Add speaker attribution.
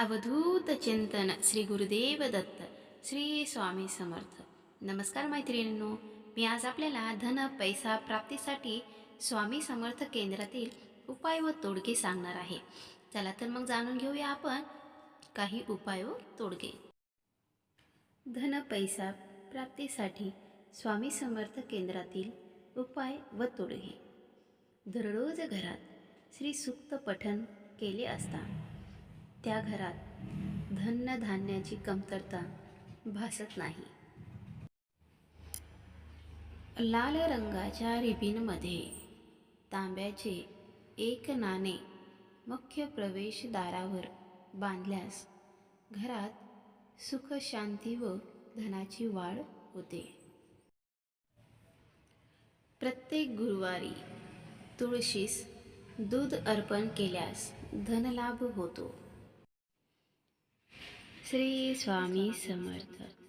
Speaker 1: अवधूत चिंतन श्री गुरुदेव दत्त श्री स्वामी समर्थ. नमस्कार मैत्रिणींनो मी आज आपल्याला धन पैसा प्राप्तीसाठी स्वामी समर्थ केंद्रातील उपाय व तोडगे सांगणार आहे. चला तर मग जाणून घेऊया आपण काही उपाय व तोडगे. धन पैसा प्राप्तीसाठी स्वामी समर्थ केंद्रातील उपाय व तोडगे. दररोज घरात श्री सुक्त पठन केले असता त्या घरात धन्य धान्याची कमतरता भासत नाही. लाल रंगाच्या रिबीनमध्ये तांब्याचे एक नाणे मुख्य प्रवेशद्वारावर बांधल्यास घरात सुख शांती व धनाची वाढ होते. प्रत्येक गुरुवारी तुळशीस दूध अर्पण केल्यास धनलाभ होतो. श्री स्वामी समर्थ.